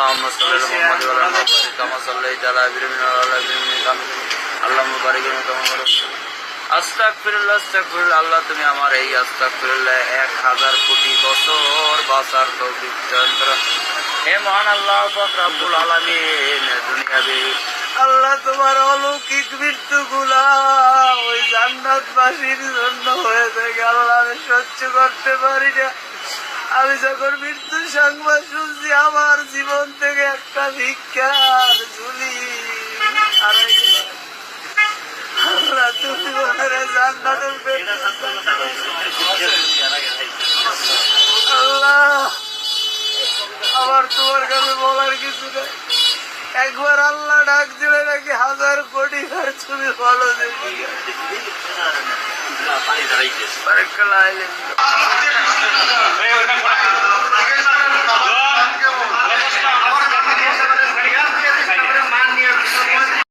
اللهم صل على محمد وعلى ال محمد كما صليت على ابراهيم وعلى ال ابراهيم اللهم بارك لنا كما باركت আস্তাগফিরুল্লাহ আস্তাগফিরুল্লাহ আল্লাহ তুমি আমার এই আস্তাগফিরুল্লাহ এক হাজার কোটি বছর বাঁচার তৌফিক দান করো হে মহান আল্লাহ পাক রব্বুল আলামিন দুনিয়াবি আল্লাহ তোমার অলৌকিক মৃত্যু গুলা ওই জান্নাতবাসীর জন্য হয়ে থাকে আল্লাহ আমি সহ্য করতে পারি না আমি যখন মৃত্যু সংবাদ শুনছি আমার জীবন ভিক্ষার ঝুলি হারাই আল্লাহ তুমি ওনারে জান্নাতের পেটে আল্লাহ আমার তোমার কাছে বলার কিছু নেই। একবার আল্লাহ ডাক দিলে নাকি হাজার কোটি আর তুমি বলো দেখি।